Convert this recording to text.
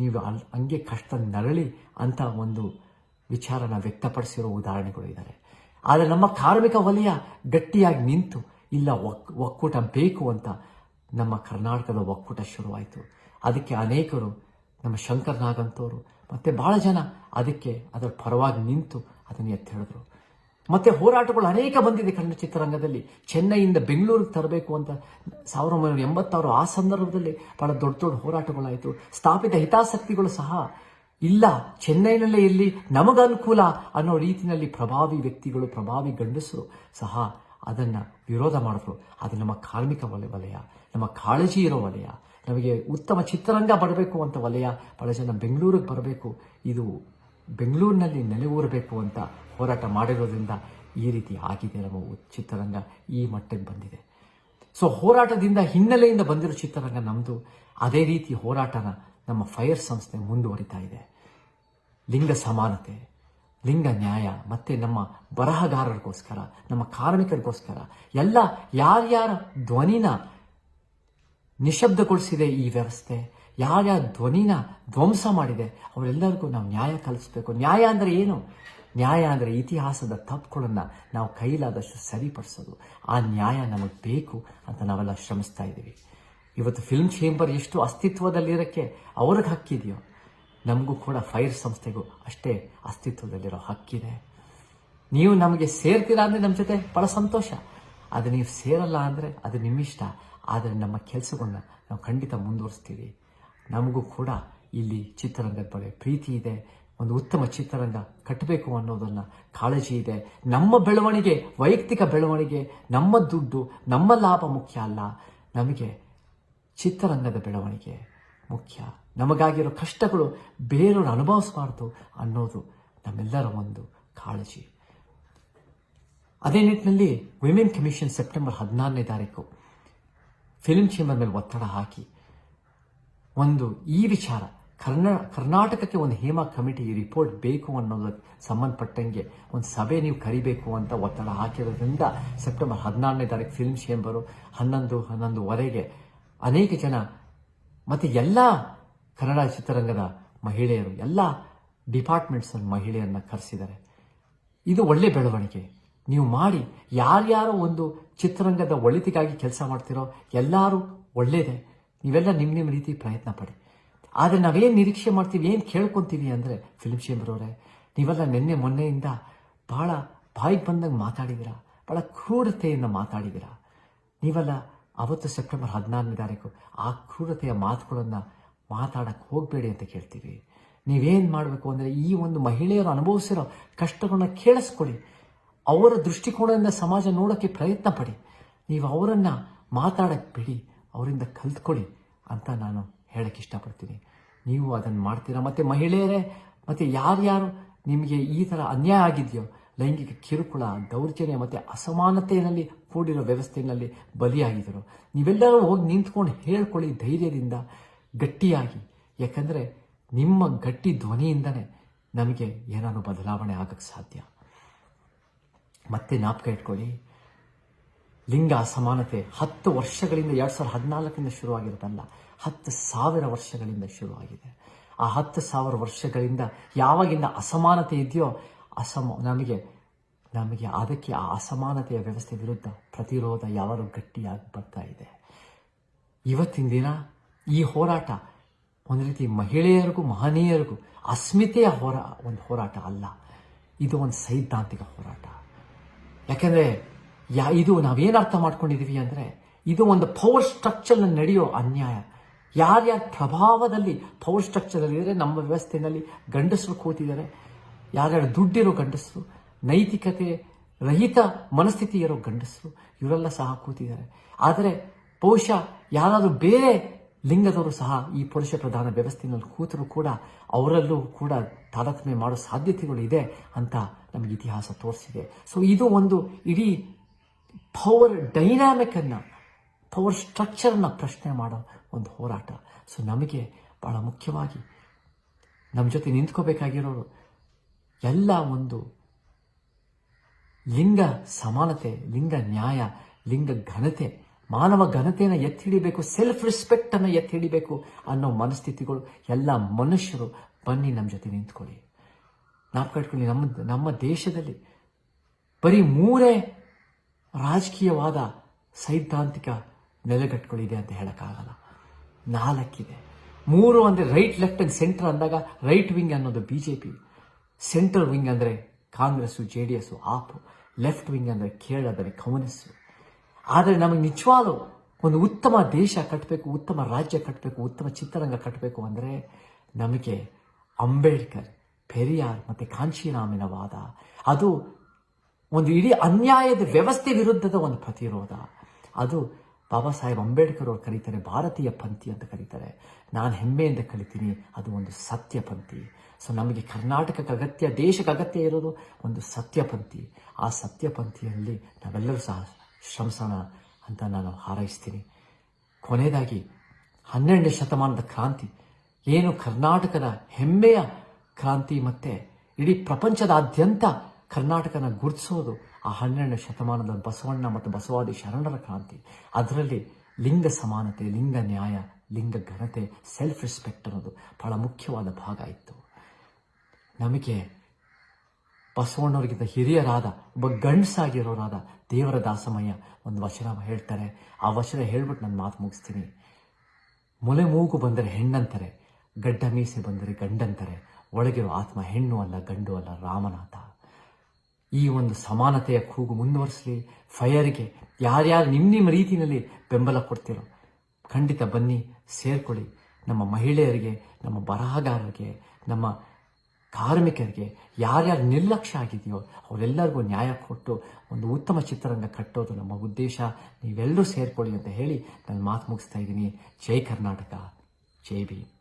ನೀವು ಹಂಗೆ ಕಷ್ಟ ನರಳಿ ಅಂತ ಒಂದು ವಿಚಾರನ ವ್ಯಕ್ತಪಡಿಸಿರೋ ಉದಾಹರಣೆಗಳು ಇದ್ದಾರೆ ಆದರೆ ನಮ್ಮ ಕಾರ್ಮಿಕ ವಲಯ ಗಟ್ಟಿಯಾಗಿ ನಿಂತು, ಇಲ್ಲ ಒಕ್, ಒಕ್ಕೂಟ ಬೇಕು ಅಂತ ನಮ್ಮ ಕರ್ನಾಟಕದ ಒಕ್ಕೂಟ ಶುರುವಾಯಿತು. ಅದಕ್ಕೆ ಅನೇಕರು ನಮ್ಮ ಶಂಕರ್ ನಾಗಂತವರು ಮತ್ತೆ ಬಹಳ ಜನ ಅದಕ್ಕೆ ಅದರ ಪರವಾಗಿ ನಿಂತು ಅದನ್ನು ಎತ್ತಿ ಹೇಳಿದ್ರು. ಮತ್ತೆ ಹೋರಾಟಗಳು ಅನೇಕ ಬಂದಿದೆ ಕನ್ನಡ ಚಿತ್ರರಂಗದಲ್ಲಿ. ಚೆನ್ನೈಯಿಂದ ಬೆಂಗಳೂರಿಗೆ ತರಬೇಕು ಅಂತ ಸಾವಿರದ ಒಂಬೈನೂರ ಎಂಬತ್ತಾರು ಆ ಸಂದರ್ಭದಲ್ಲಿ ಬಹಳ ದೊಡ್ಡ ದೊಡ್ಡ ಹೋರಾಟಗಳಾಯಿತು. ಸ್ಥಾಪಿತ ಹಿತಾಸಕ್ತಿಗಳು ಸಹ ಇಲ್ಲ. ಚೆನ್ನೈನಲ್ಲೇ ಇಲ್ಲಿ ನಮಗನುಕೂಲ ಅನ್ನೋ ರೀತಿಯಲ್ಲಿ ಪ್ರಭಾವಿ ವ್ಯಕ್ತಿಗಳು, ಪ್ರಭಾವಿ ಗಂಡಸರು ಸಹ ಅದನ್ನ ವಿರೋಧ ಮಾಡಿದ್ರು. ಅದು ನಮ್ಮ ಕಾರ್ಮಿಕ ವಲಯ ವಲಯ. ನಮ್ಮ ಕಾಳಜಿ ಇರೋ ವಲಯ. ನಮಗೆ ಉತ್ತಮ ಚಿತ್ರರಂಗ ಬರಬೇಕು ಅಂತ ವಲಯ. ಬಹಳ ಜನ ಬೆಂಗಳೂರಿಗೆ ಬರಬೇಕು. ಇದು ಬೆಂಗಳೂರಿನಲ್ಲಿ ನೆಲೆಯೂರಬೇಕು ಅಂತ ಹೋರಾಟ ಮಾಡಿರೋದ್ರಿಂದ ಈ ರೀತಿ ಆಗಿದೆ ನಮ್ಮ ಚಿತ್ರರಂಗ, ಈ ಮಟ್ಟಕ್ಕೆ ಬಂದಿದೆ. ಸೊ ಹೋರಾಟದಿಂದ ಹಿನ್ನೆಲೆಯಿಂದ ಬಂದಿರೋ ಚಿತ್ರರಂಗ ನಮ್ಮದು ಅದೇ ರೀತಿ ಹೋರಾಟನ ನಮ್ಮ ಫೈರ್ ಸಂಸ್ಥೆ ಮುಂದುವರಿತಾ ಇದೆ. ಲಿಂಗ ಸಮಾನತೆ, ಲಿಂಗ ನ್ಯಾಯ, ಮತ್ತೆ ನಮ್ಮ ಬರಹಗಾರರಿಗೋಸ್ಕರ, ನಮ್ಮ ಕಾರ್ಮಿಕರಿಗೋಸ್ಕರ, ಎಲ್ಲ ಯಾರ್ಯಾರ ಧ್ವನಿನ ನಿಶಬ್ದಗೊಳಿಸಿದೆ ಈ ವ್ಯವಸ್ಥೆ ಯಾರ್ಯಾರ ಧ್ವನಿನ ಧ್ವಂಸ ಮಾಡಿದೆ, ಅವರೆಲ್ಲರಿಗೂ ನಾವು ನ್ಯಾಯ ಕಲಿಸ್ಬೇಕು ನ್ಯಾಯ ಅಂದರೆ ಏನು? ನ್ಯಾಯ ಅಂದರೆ ಇತಿಹಾಸದ ತಪ್ಪುಗಳನ್ನು ನಾವು ಕೈಲಾದಷ್ಟು ಸರಿಪಡಿಸೋದು. ಆ ನ್ಯಾಯ ನಮಗೆ ಬೇಕು ಅಂತ ನಾವೆಲ್ಲ ಶ್ರಮಿಸ್ತಾ ಇದ್ದೀವಿ. ಇವತ್ತು ಫಿಲ್ಮ್ ಚೇಂಬರ್ ಎಷ್ಟು ಅಸ್ತಿತ್ವದಲ್ಲಿರೋಕ್ಕೆ ಅವ್ರಿಗೆ ಹಕ್ಕಿದೆಯೋ ನಮಗೂ ಕೂಡ ಫೈರ್ ಸಂಸ್ಥೆಗೂ ಅಷ್ಟೇ ಅಸ್ತಿತ್ವದಲ್ಲಿರೋ ಹಕ್ಕಿದೆ ನೀವು ನಮಗೆ ಸೇರ್ತೀರಾ ಅಂದರೆ ನಮ್ಮ ಜೊತೆ? ಬಹಳ ಸಂತೋಷ. ಅದು ನೀವು ಸೇರಲ್ಲ ಅಂದರೆ ಅದು ನಿಮ್ಮಿಷ್ಟ. ಆದರೆ ನಮ್ಮ ಕೆಲಸಗಳನ್ನ ನಾವು ಖಂಡಿತ ಮುಂದುವರಿಸ್ತೀವಿ. ನಮಗೂ ಕೂಡ ಇಲ್ಲಿ ಚಿತ್ರರಂಗದ ಬಗ್ಗೆ ಪ್ರೀತಿ ಇದೆ. ಒಂದು ಉತ್ತಮ ಚಿತ್ರರಂಗ ಕಟ್ಟಬೇಕು ಅನ್ನೋದನ್ನ ಕಾಳಜಿ ಇದೆ. ನಮ್ಮ ಬೆಳವಣಿಗೆ, ವೈಯಕ್ತಿಕ ಬೆಳವಣಿಗೆ, ನಮ್ಮ ದುಡ್ಡು, ನಮ್ಮ ಲಾಭ ಮುಖ್ಯ ಅಲ್ಲ. ನಮಗೆ ಚಿತ್ರರಂಗದ ಬೆಳವಣಿಗೆ ಮುಖ್ಯ. ನಮಗಾಗಿರೋ ಕಷ್ಟಗಳು ಬೇರೆಯವರು ಅನುಭವಿಸಬಾರ್ದು ಅನ್ನೋದು ನಮ್ಮೆಲ್ಲರ ಒಂದು ಕಾಳಜಿ. ಅದೇ ನಿಟ್ಟಿನಲ್ಲಿ ವಿಮೆನ್ ಕಮಿಷನ್ ಸೆಪ್ಟೆಂಬರ್ ಹದಿನಾರನೇ ತಾರೀಕು ಫಿಲ್ಮ್ ಚೇಂಬರ್ ಮೇಲೆ ಒತ್ತಡ ಹಾಕಿ ಒಂದು ಈ ವಿಚಾರ. ಕರ್ನಾ, ಕರ್ನಾಟಕಕ್ಕೆ ಒಂದು ಹೇಮಾ ಕಮಿಟಿ ರಿಪೋರ್ಟ್ ಬೇಕು ಅನ್ನೋದಕ್ಕೆ ಸಂಬಂಧಪಟ್ಟಂಗೆ ಒಂದು ಸಭೆ ನೀವು ಕರಿಬೇಕು ಅಂತ ಒತ್ತಡ ಹಾಕಿರೋದ್ರಿಂದ ಸೆಪ್ಟೆಂಬರ್ ಹದಿನಾರನೇ ತಾರೀಕು ಫಿಲ್ಮ್ ಚೇಂಬರು ಹನ್ನೊಂದು, ಹನ್ನೊಂದುವರೆಗೆ ಅನೇಕ ಜನ ಮತ್ತೆ ಎಲ್ಲ ಕನ್ನಡ ಚಿತ್ರರಂಗದ ಮಹಿಳೆಯರು, ಎಲ್ಲ ಡಿಪಾರ್ಟ್ಮೆಂಟ್ಸ್ ಮಹಿಳೆಯರನ್ನ ಕರೆಸಿದ್ದಾರೆ. ಇದು ಒಳ್ಳೆ ಬೆಳವಣಿಗೆ. ನೀವು ಮಾಡಿ ಯಾರ್ಯಾರೋ ಒಂದು ಚಿತ್ರರಂಗದ ಒಳಿತಿಗಾಗಿ ಕೆಲಸ ಮಾಡ್ತಿರೋ ಎಲ್ಲರೂ ಒಳ್ಳೇದೆ. ನೀವೆಲ್ಲ ನಿಮ್ಮ ನಿಮ್ಮ ರೀತಿ ಪ್ರಯತ್ನ ಪಡಿ. ಆದರೆ ನಾವೇನು ನಿರೀಕ್ಷೆ ಮಾಡ್ತೀವಿ, ಏನು ಕೇಳ್ಕೊತೀವಿ ಅಂದರೆ ಫಿಲ್ಮ್ ಚೇಂಬರ್ ಅವರೇ ನೀವೆಲ್ಲ ನಿನ್ನೆ ಮೊನ್ನೆಯಿಂದ ಭಾಳ ಬಾಯಿಗೆ ಬಂದಂಗೆ ಮಾತಾಡಿದ್ದೀರಾ ಭಾಳ ಕ್ರೂರತೆಯಿಂದ ಮಾತಾಡಿದಿರ. ನೀವೆಲ್ಲ ಅವತ್ತು ಸೆಪ್ಟೆಂಬರ್ ಹದಿನಾರನೇ ತಾರೀಕು ಆ ಕ್ರೂರತೆಯ ಮಾತುಗಳನ್ನು ಮಾತಾಡಕ್ಕೆ ಹೋಗಬೇಡಿ ಅಂತ ಕೇಳ್ತೀವಿ. ನೀವೇನು ಮಾಡಬೇಕು ಅಂದರೆ ಈ ಒಂದು ಮಹಿಳೆಯರು ಅನುಭವಿಸಿರೋ ಕಷ್ಟಗಳನ್ನ ಕೇಳಿಸ್ಕೊಳ್ಳಿ ಅವರ ದೃಷ್ಟಿಕೋನದಿಂದ ಸಮಾಜ ನೋಡೋಕ್ಕೆ ಪ್ರಯತ್ನ ಪಡಿ. ನೀವು ಅವರನ್ನು ಮಾತಾಡಕ್ಕೆ ಬಿಡಿ. ಅವರಿಂದ ಕಲ್ತ್ಕೊಳ್ಳಿ ಅಂತ ನಾನು ಹೇಳಕ್ಕೆ ಇಷ್ಟಪಡ್ತೀನಿ. ನೀವು ಅದನ್ನು ಮಾಡ್ತೀರಾ? ಮತ್ತು ಮಹಿಳೆಯರೇ, ಮತ್ತು ಯಾರ್ಯಾರು ನಿಮಗೆ ಈ ಥರ ಅನ್ಯಾಯ ಆಗಿದೆಯೋ, ಲೈಂಗಿಕ ಕಿರುಕುಳ, ದೌರ್ಜನ್ಯ ಮತ್ತು ಅಸಮಾನತೆಯಲ್ಲಿ ಕೂಡಿರೋ ವ್ಯವಸ್ಥೆಯಲ್ಲಿ ಬಲಿಯಾಗಿದ್ದರು. ನೀವೆಲ್ಲರೂ ಹೋಗಿ ನಿಂತ್ಕೊಂಡು ಹೇಳ್ಕೊಳ್ಳಿ ಧೈರ್ಯದಿಂದ, ಗಟ್ಟಿಯಾಗಿ. ಯಾಕಂದರೆ ನಿಮ್ಮ ಗಟ್ಟಿ ಧ್ವನಿಯಿಂದನೇ ನಮಗೆ ಏನಾದರೂ ಬದಲಾವಣೆ ಆಗಕ್ಕೆ ಸಾಧ್ಯ. ಮತ್ತೆ ನಾಪಕ ಇಟ್ಕೊಳ್ಳಿ. ಲಿಂಗ ಅಸಮಾನತೆ ಹತ್ತು ವರ್ಷಗಳಿಂದ ಎರಡು ಸಾವಿರದ ಹದಿನಾಲ್ಕರಿಂದ ಶುರುವಾಗಿರೋದಲ್ಲ ಹತ್ತು ಸಾವಿರ ವರ್ಷಗಳಿಂದ ಶುರುವಾಗಿದೆ. ಆ ಹತ್ತು ಸಾವಿರ ವರ್ಷಗಳಿಂದ ಯಾವಾಗಿಂದ ಅಸಮಾನತೆ ಇದೆಯೋ, ಅಸಮ, ನಮಗೆ ನಮಗೆ ಅದಕ್ಕೆ ಆ ಅಸಮಾನತೆಯ ವ್ಯವಸ್ಥೆ ವಿರುದ್ಧ ಪ್ರತಿರೋಧ ಯಾವಾಗ ಗಟ್ಟಿಯಾಗಿ ಬರ್ತಾ ಇದೆ. ಇವತ್ತಿನ ದಿನ ಈ ಹೋರಾಟ ಒಂದು ರೀತಿ ಮಹಿಳೆಯರಿಗೂ ಮಹನೀಯರಿಗೂ ಅಸ್ಮಿತೆಯ ಹೋರಾ, ಒಂದು ಹೋರಾಟ ಅಲ್ಲ. ಇದು ಒಂದು ಸೈದ್ಧಾಂತಿಕ ಹೋರಾಟ. ಯಾಕೆಂದ್ರೆ ಯಾ, ಇದು ನಾವೇನು ಅರ್ಥ ಮಾಡ್ಕೊಂಡಿದೀವಿ ಅಂದ್ರೆ, ಇದು ಒಂದು ಪವರ್ ಸ್ಟ್ರಕ್ಚರ್ ನಡೆಯೋ ಅನ್ಯಾಯ. ಯಾರ್ಯಾರ ಪ್ರಭಾವದಲ್ಲಿ ಪವರ್ ಸ್ಟ್ರಕ್ಚರ್ ಇದ್ರೆ, ನಮ್ಮ ವ್ಯವಸ್ಥೆಯಲ್ಲಿ ಗಂಡಸರು ಕೂತಿದ್ದಾರೆ. ಯಾರ್ಯಾರು ದುಡ್ಡಿರೋ ಗಂಡಸರು, ನೈತಿಕತೆ ರಹಿತ ಮನಸ್ಥಿತಿ ಇರೋ ಗಂಡಸರು, ಇವರೆಲ್ಲ ಸಹ ಕೂತಿದ್ದಾರೆ. ಆದರೆ ಬಹುಶಃ ಯಾರಾದರೂ ಬೇರೆ ಲಿಂಗದವರು ಸಹ ಈ ಪುರುಷ ಪ್ರಧಾನ ವ್ಯವಸ್ಥೆಯಲ್ಲಿ ಕೂತರು ಕೂಡ ಅವರಲ್ಲೂ ಕೂಡ ತಾರತಮ್ಯ ಮಾಡೋ ಸಾಧ್ಯತೆಗಳು ಇದೆ ಅಂತ ನಮಗೆ ಇತಿಹಾಸ ತೋರಿಸಿದೆ. ಸೊ ಇದು ಒಂದು ಇಡೀ ಪವರ್ ಡೈನಾಮಿಕ್ ಅನ್ನ, ಪವರ್ ಸ್ಟ್ರಕ್ಚರನ್ನು ಪ್ರಶ್ನೆ ಮಾಡೋ ಒಂದು ಹೋರಾಟ. ಸೊ ನಮಗೆ ಬಹಳ ಮುಖ್ಯವಾಗಿ ನಮ್ಮ ಜೊತೆ ನಿಂತ್ಕೋಬೇಕಾಗಿರೋರು ಎಲ್ಲ ಒಂದು ಲಿಂಗ ಸಮಾನತೆ, ಲಿಂಗ ನ್ಯಾಯ, ಲಿಂಗ ಘನತೆ, ಮಾನವ ಘನತೆಯನ್ನು ಎತ್ತಿ ಹಿಡಿಬೇಕು ಸೆಲ್ಫ್ ರೆಸ್ಪೆಕ್ಟ್ ಅನ್ನು ಎತ್ತಿ ಹಿಡಿಬೇಕು ಅನ್ನೋ ಮನಸ್ಥಿತಿಗಳು ಎಲ್ಲ ಮನುಷ್ಯರು ಬನ್ನಿ ನಮ್ಮ ಜೊತೆ ನಿಂತ್ಕೊಳ್ಳಿ. ನಾವು ಕಟ್ಕೊಳ್ಳಿ ನಮ್ಮ ನಮ್ಮ ದೇಶದಲ್ಲಿ ಬರೀ ಮೂರೇ ರಾಜಕೀಯವಾದ ಸೈದ್ಧಾಂತಿಕ ನೆಲೆಗಟ್ಟುಗಳಿದೆ ಅಂತ ಹೇಳೋಕ್ಕಾಗಲ್ಲ. ನಾಲ್ಕಿದೆ. ಮೂರು ಅಂದರೆ ರೈಟ್ ಲೆಫ್ಟ್ ಅಂಡ್ ಸೆಂಟರ್ ಅಂದಾಗ ರೈಟ್ ವಿಂಗ್ ಅನ್ನೋದು B J P central wing ಅಂದರೆ Congress J D S AAP. Left wing ಅಂದರೆ ಕೇರಳದಲ್ಲಿ ಕಮ್ಯುನಿಸ್ಟು. ಆದರೆ ನಮಗೆ ನಿಜವಾದ ಒಂದು ಉತ್ತಮ ದೇಶ ಕಟ್ಟಬೇಕು ಉತ್ತಮ ರಾಜ್ಯ ಕಟ್ಟಬೇಕು ಉತ್ತಮ ಚಿತ್ರರಂಗ ಕಟ್ಟಬೇಕು ಅಂದರೆ ನಮಗೆ ಅಂಬೇಡ್ಕರ್, ಪೆರಿಯಾರ್ ಮತ್ತು ಕಾಂಚೀರಾಮಿನ ವಾದ. ಅದು ಒಂದು ಇಡೀ ಅನ್ಯಾಯದ ವ್ಯವಸ್ಥೆ ವಿರುದ್ಧದ ಒಂದು ಪ್ರತಿರೋಧ. ಅದು ಬಾಬಾ ಸಾಹೇಬ್ ಅಂಬೇಡ್ಕರ್ ಅವರು ಕರೀತಾರೆ, ಭಾರತೀಯ ಪಂಥಿ ಅಂತ ಕರೀತಾರೆ. ನಾನು ಹೆಮ್ಮೆಯಿಂದ ಕಲಿತೀನಿ, ಅದು ಒಂದು ಸತ್ಯ ಪಂಥಿ. ಸೊ ನಮಗೆ ಕರ್ನಾಟಕಕ್ಕೆ ಅಗತ್ಯ, ದೇಶಕ್ಕೆ ಅಗತ್ಯ ಇರೋದು ಒಂದು ಸತ್ಯ ಪಂಥಿ. ಆ ಸತ್ಯ ಪಂಥಿಯಲ್ಲಿ ನಾವೆಲ್ಲರೂ ಸಹ ಶ್ರಮಿಸೋಣ ಅಂತ ನಾನು ಹಾರೈಸ್ತೀನಿ. ಕೊನೆಯದಾಗಿ, ಹನ್ನೆರಡನೇ ಶತಮಾನದ ಕ್ರಾಂತಿ. ಏನು ಕರ್ನಾಟಕದ ಹೆಮ್ಮೆಯ ಕ್ರಾಂತಿ ಮತ್ತೆ ಇಡೀ ಪ್ರಪಂಚದಾದ್ಯಂತ ಕರ್ನಾಟಕನ ಗುರುತಿಸೋದು ಆ ಹನ್ನೆರಡನೇ ಶತಮಾನದ ಬಸವಣ್ಣ ಮತ್ತು ಬಸವಾದಿ ಶರಣರ ಕ್ರಾಂತಿ. ಅದರಲ್ಲಿ ಲಿಂಗ ಸಮಾನತೆ, ಲಿಂಗ ನ್ಯಾಯ, ಲಿಂಗ ಘನತೆ ಸೆಲ್ಫ್ ರೆಸ್ಪೆಕ್ಟ್ ಅನ್ನೋದು ಬಹಳ ಮುಖ್ಯವಾದ ಭಾಗ ಇತ್ತು. ನಮಗೆ ಬಸವಣ್ಣವರಿಗಿಂತ ಹಿರಿಯರಾದ, ಒಬ್ಬ ಗಂಡಸಾಗಿರೋರಾದ ದೇವರ ದಾಸಮಯ್ಯ ಒಂದು ವಚನ ಹೇಳ್ತಾರೆ. ಆ ವಚನ ಹೇಳ್ಬಿಟ್ಟು ನಾನು ಮಾತು ಮುಗಿಸ್ತೀನಿ. ಮೊಲೆ ಮೂಗು ಬಂದರೆ ಹೆಣ್ಣಂತಾರೆ, ಗಡ್ಡ ಮೀಸೆ ಬಂದರೆ ಗಂಡಂತಾರೆ, ಒಳಗಿರೋ ಆತ್ಮ ಹೆಣ್ಣು ಅಲ್ಲ, ಗಂಡು ಅಲ್ಲ, ರಾಮನಾಥ. ಈ ಒಂದು ಸಮಾನತೆಯ ಕೂಗು ಮುಂದುವರಿಸಲಿ ಫೈರ್ಗೆ ಯಾರ್ಯಾರು ನಿಮ್ಮ ನಿಮ್ಮ ರೀತಿಯಲ್ಲಿ ಬೆಂಬಲ ಕೊಡ್ತೀರೋ, ಖಂಡಿತ ಬನ್ನಿ, ಸೇರ್ಕೊಳ್ಳಿ. ನಮ್ಮ ಮಹಿಳೆಯರಿಗೆ, ನಮ್ಮ ಬರಹಗಾರರಿಗೆ, ನಮ್ಮ ಕಾರ್ಮಿಕರಿಗೆ ಯಾರ್ಯಾರು ನಿರ್ಲಕ್ಷ್ಯ ಆಗಿದೆಯೋ, ಅವರೆಲ್ಲರಿಗೂ ನ್ಯಾಯ ಕೊಟ್ಟು ಒಂದು ಉತ್ತಮ ಚಿತ್ರರಂಗ ಕಟ್ಟೋದು ನಮ್ಮ ಉದ್ದೇಶ. ನೀವೆಲ್ಲರೂ ಸೇರ್ಕೊಳ್ಳಿ ಅಂತ ಹೇಳಿ ನಾನು ಮಾತು ಮುಗಿಸ್ತಾ ಇದ್ದೀನಿ. ಜೈ ಕರ್ನಾಟಕ. ಜೈ ಭೀಮ್.